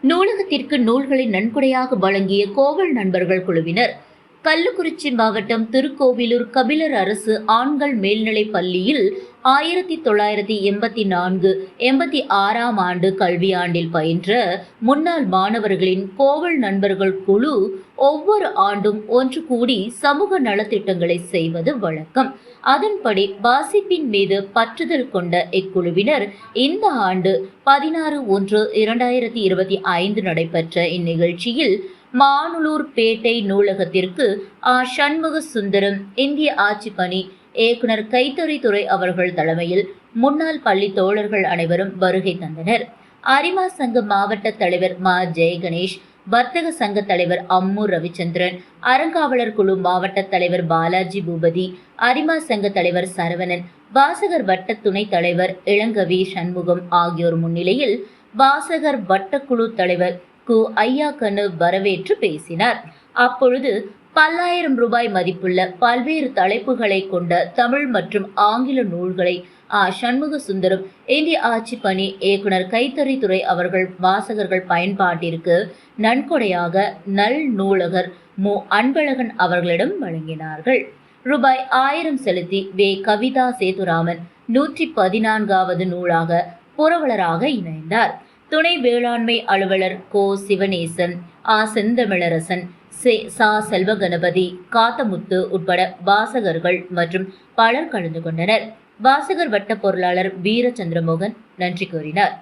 நூலகத்திற்கு நூல்களை நன்கொடையாக வழங்கிய கோவல் நண்பர்கள் குழுவினர். கள்ளக்குறிச்சி மாவட்டம் திருக்கோவிலூர் கபிலர் அரசு ஆண்கள் மேல்நிலைப் பள்ளியில் ஆயிரத்தி தொள்ளாயிரத்தி எண்பத்தி நான்கு எண்பத்தி ஆறாம் ஆண்டு கல்வியாண்டில் பயின்ற முன்னாள் மாணவர்களின் கோவில் நண்பர்கள் குழு ஒவ்வொரு ஆண்டும் ஒன்று கூடி சமூக நலத்திட்டங்களை செய்வது வழக்கம். அதன்படி வாசிப்பின் மீது பற்றுதல் கொண்ட இக்குழுவினர் இந்த ஆண்டு பதினாறு ஒன்று இரண்டாயிரத்தி இருபத்தி ஐந்து நடைபெற்ற இந்நிகழ்ச்சியில் மானுலூர் பேட்டை நூலகத்திற்கு ஆ சண்முக சுந்தரம் இந்திய ஆட்சி பணி இயக்குனர் கைத்தறித்துறை அவர்கள் தலைமையில் முன்னாள் பள்ளி தோழர்கள் அனைவரும் வருகை தந்தனர். அரிமா சங்க மாவட்ட தலைவர் மா. ஜெயகணேஷ் வர்த்தக சங்க தலைவர் அம்மு ரவிச்சந்திரன் அறங்காவலர் குழு மாவட்ட தலைவர் பாலாஜி பூபதி அரிமா சங்க தலைவர் சரவணன் வாசகர் வட்ட துணைத் தலைவர் இளங்கவி சண்முகம் ஆகியோர் முன்னிலையில் வாசகர் வட்டக்குழு தலைவர் கு ஐயா கண்ணு வரவேற்று பேசினார். அப்பொழுது பல்லாயிரம் ரூபாய் மதிப்புள்ள பல்வேறு தலைப்புகளை கொண்ட தமிழ் மற்றும் ஆங்கில நூல்களை ஆ சண்முக சுந்தரம் இந்திய ஆட்சி பணி இயக்குனர் கைத்தறித்துறை அவர்கள் வாசகர்கள் பயன்பாட்டிற்கு நன்கொடையாக நல் நூலகர் மு. அன்பழகன் அவர்களிடம் வழங்கினார்கள். ரூபாய் ஆயிரம் செலுத்தி வே. கவிதா சேதுராமன் நூற்றி பதினான்காவது நூலாக புரவலராக இணைந்தார். துணை வேளாண்மை அலுவலர் கோ சிவனேசன் ஆ செந்தமிழரசன் சே சா செல்வகணபதி காத்தமுத்து உட்பட வாசகர்கள் மற்றும் பலர் கலந்து கொண்டனர். வாசகர் வட்ட பொருளாளர் வீரச்சந்திரமோகன் நன்றி கூறினார்.